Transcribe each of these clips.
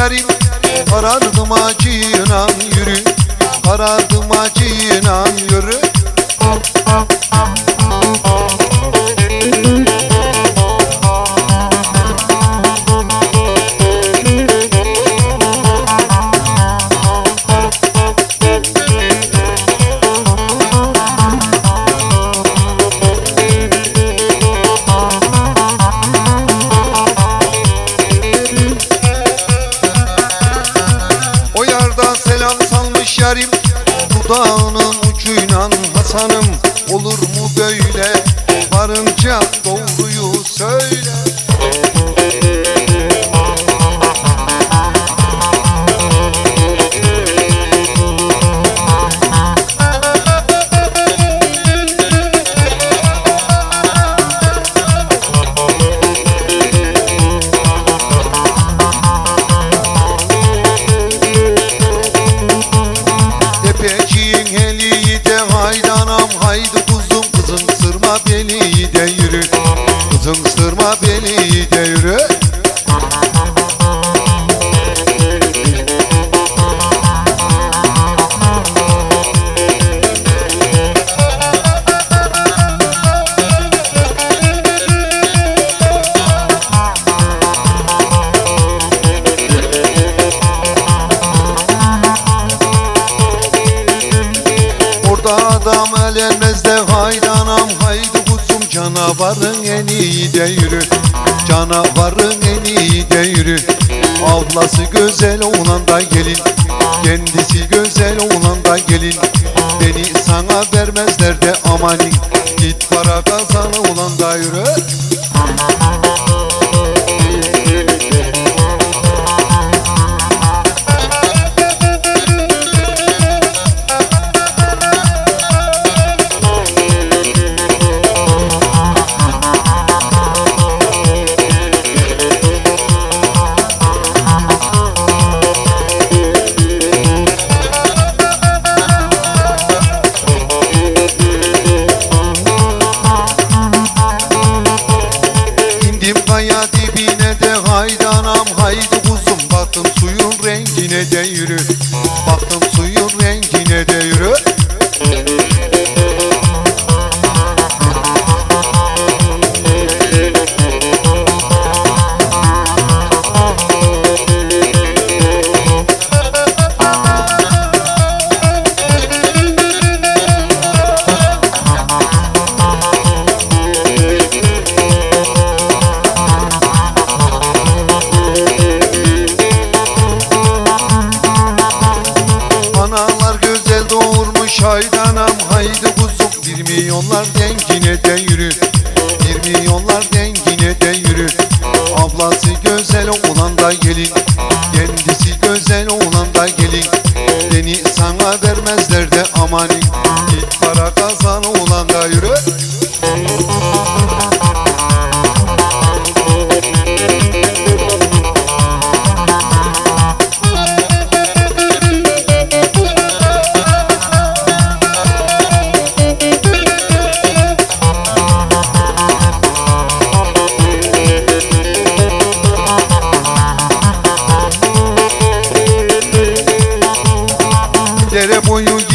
yarim. Karardım acıyla yürü. Karardım acıyla yürü. de yürü. Canavarın eni de yürü. Ablası güzel olan da gelin. Kendisi güzel olan da gelin. Beni sana vermezler de amanin Git para kazan olan da yürü.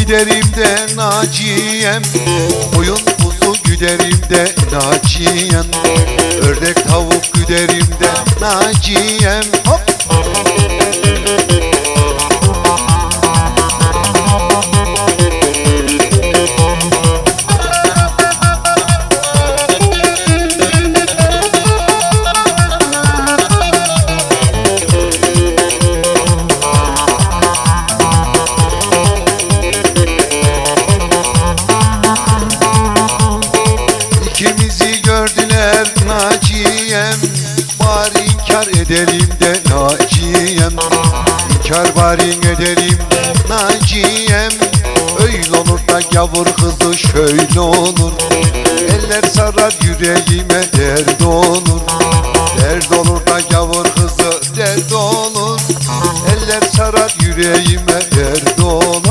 Giderim de Naciye'm. Boyun buzu güderim de Naciye'm. Ördek tavuk güderim de Naciye'm İnkar bari edelim de Naciye'm. Öyle olur da gavur kızı şöyle olur. Eller sarar yüreğime dert olur. Dert olur da gavur kızı dert olur. Eller sarar yüreğime dert olur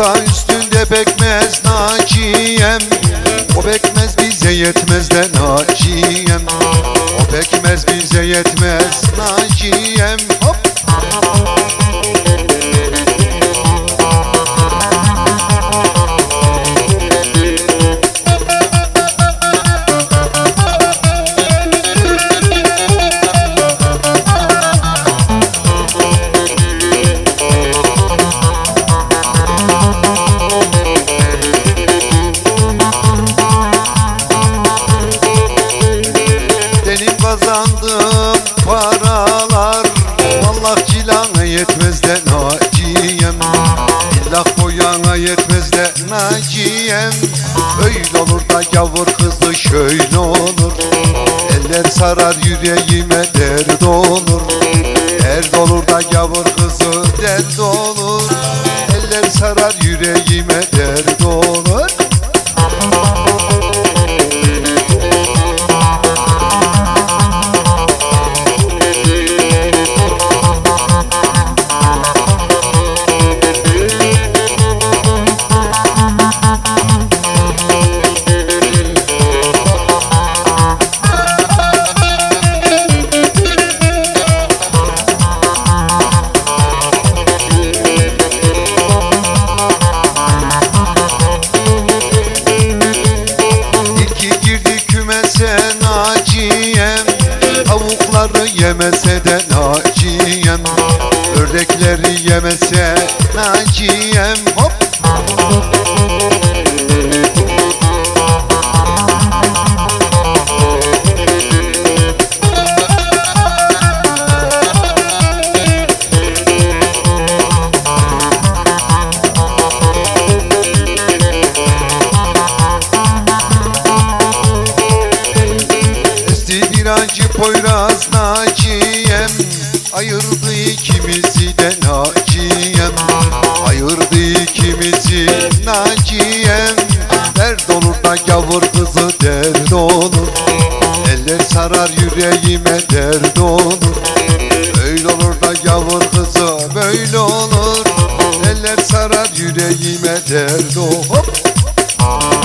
Masa üstünde pekmez Naciye'm O pekmez bize yetmez de Naciye'm O pekmez bize yetmez Naciye'm Hop İllah boyana yetmez de Naciye'm. Öyle olur da gavur kızı şöyle olur. Eller sarar yüreğime dert olur. Dert olur da gavur kızı dert olur. Eller sarar yüreğime dert olur Naciye'm Dert olur da gavur kızı dert olur. Eller sarar yüreğime dert olur. Öyle olur da gavur kızı böyle olur. Eller sarar yüreğime dert olur. Hop!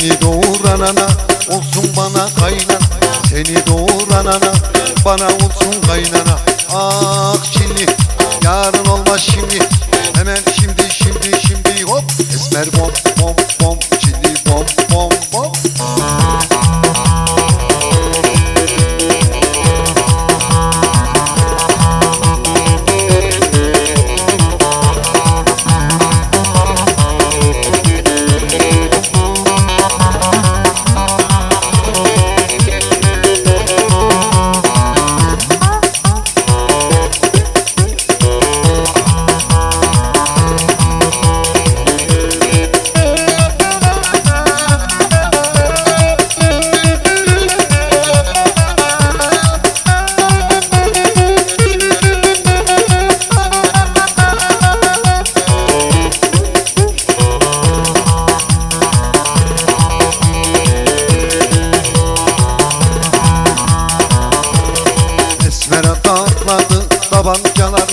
Seni doğuran ana olsun bana kaynan Seni doğuran ana bana olsun kaynana. Ah Çinli yarın olmaz şimdi. Hemen şimdi şimdi şimdi hop. Esmer bom atladı tabancalar